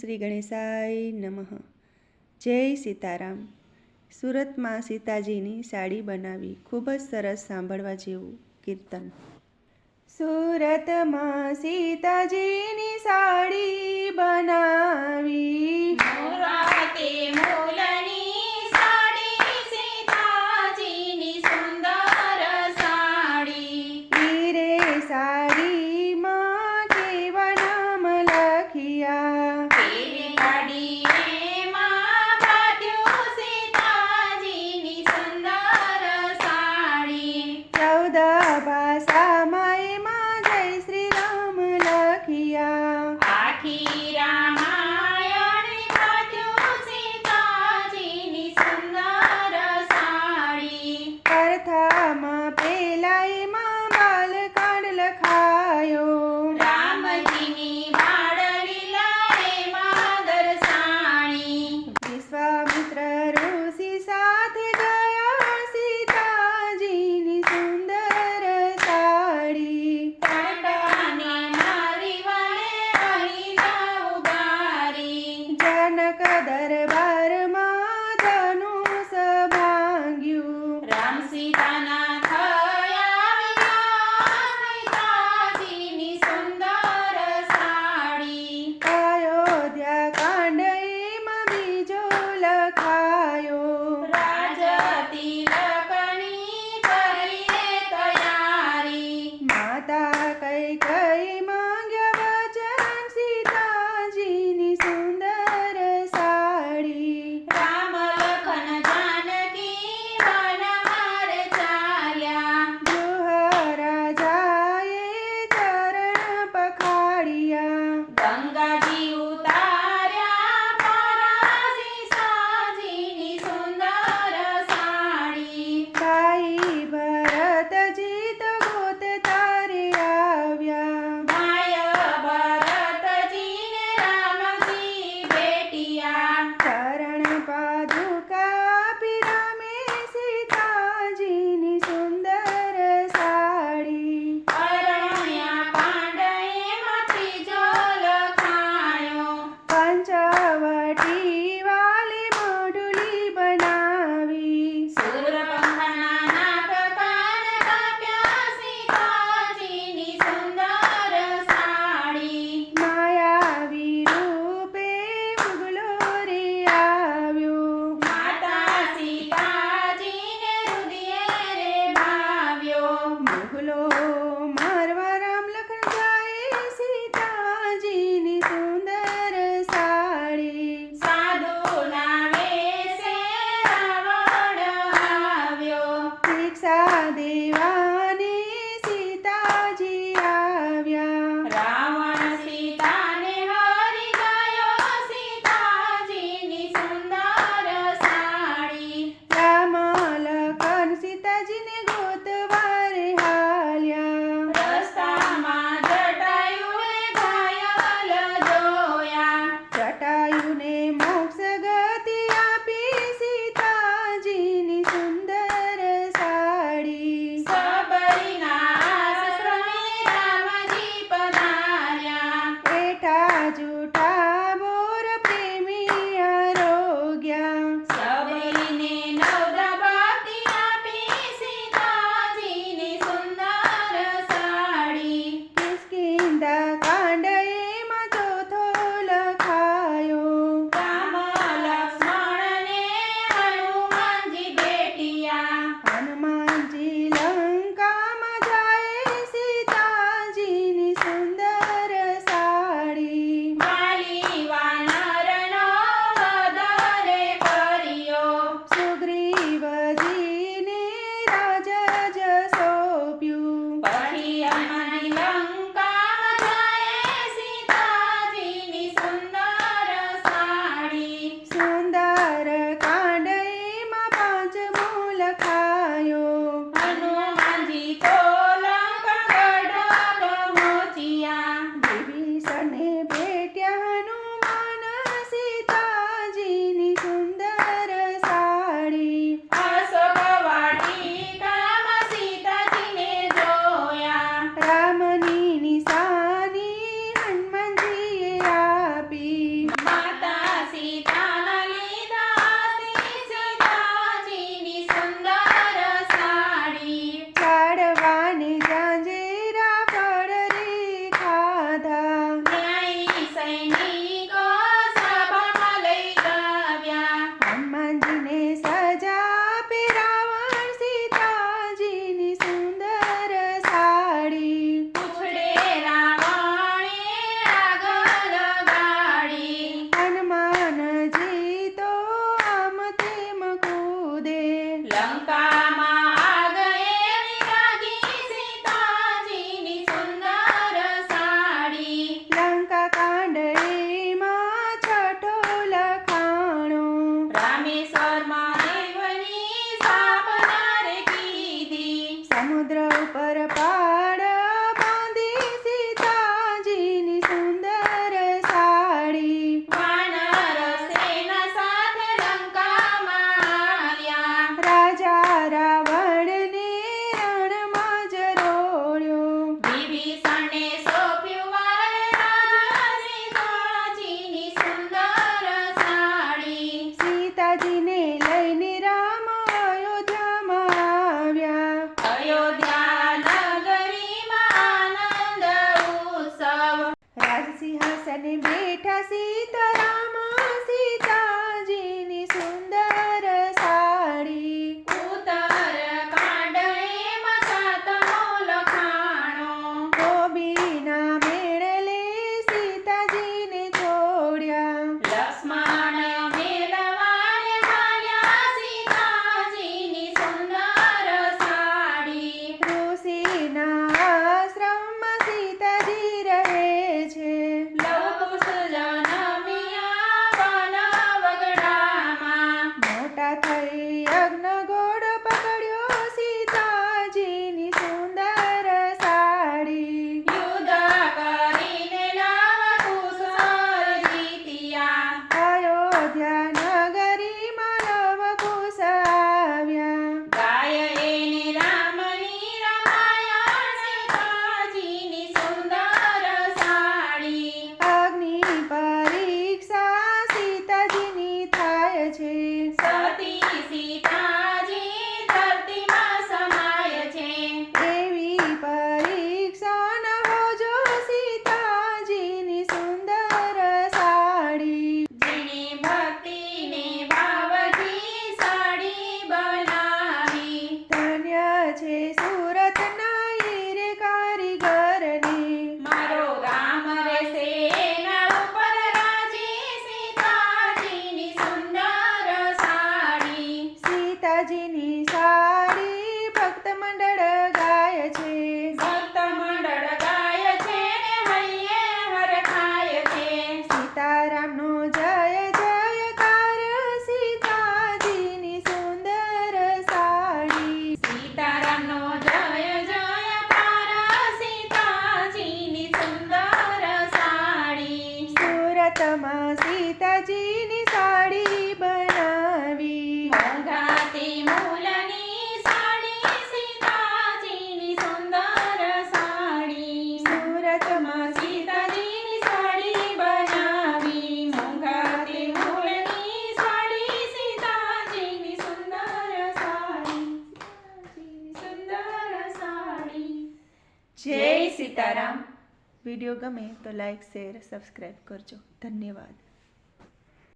શ્રી ગણેશાય નમઃ. જય સીતારામ. સુરતમાં સીતાજીની સાડી બનાવી ખૂબ જ સરસ સાંભળવા જેવું કીર્તન. સુરતમાં સીતાજીની સાડી બનાવી. મોલ para pá. આસને બેઠા સીતરા મોંઘાતમાં સીતાજીની સાડી બનાવી. મોંઘાતી મૂલની સાડી સીતાજીની સુંદર સાડી. સુરતમાં સીતાજીની સાડી બનાવી. મોંઘાતી મૂલની સાડી સીતાજીની સુંદર સાડી. સુંદર સાડી. જય સીતારામ. વિડીયો ગમે તો લાઈક શેર સબસ્ક્રાઈબ કરજો ધન્યવાદ